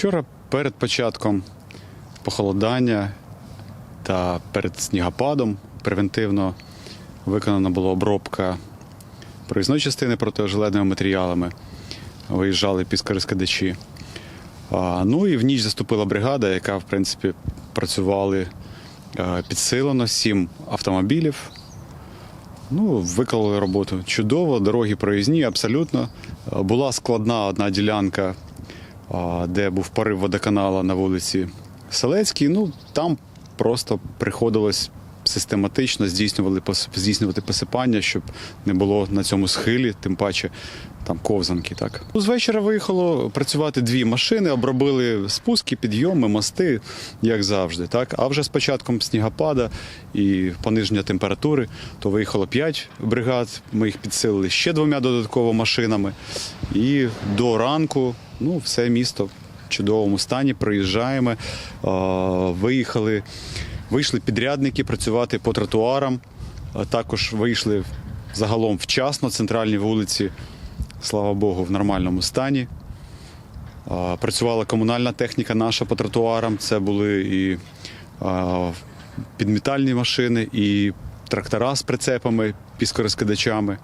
Вчора перед початком похолодання та перед снігопадом превентивно виконана була обробка проїзної частини протижеледними матеріалами. Виїжджали піскорозкидачі. Ну і в ніч заступила бригада, яка, в принципі, працювали е, підсилено, сім автомобілів. Ну, виконали роботу чудово, дороги проїзні, абсолютно. Була складна одна ділянка, де був порив водоканала на вулиці Селецькій. Ну, там просто приходилось систематично здійснювали, здійснювати посипання, щоб не було на цьому схилі, тим паче там ковзанки. Так. З вечора виїхало працювати дві машини, обробили спуски, підйоми, мости, як завжди. Так? А вже з початком снігопада і пониження температури, то виїхало п'ять бригад. Ми їх підсилили ще двома додатково машинами. І до ранку ну, все місто в чудовому стані. Приїжджаємо, виїхали. Вийшли підрядники працювати по тротуарам. Також вийшли загалом вчасно, центральні вулиці, слава Богу, в нормальному стані. Працювала комунальна техніка наша по тротуарам. Це були і підмітальні машини, і трактора з прицепами, піскорозкидачами.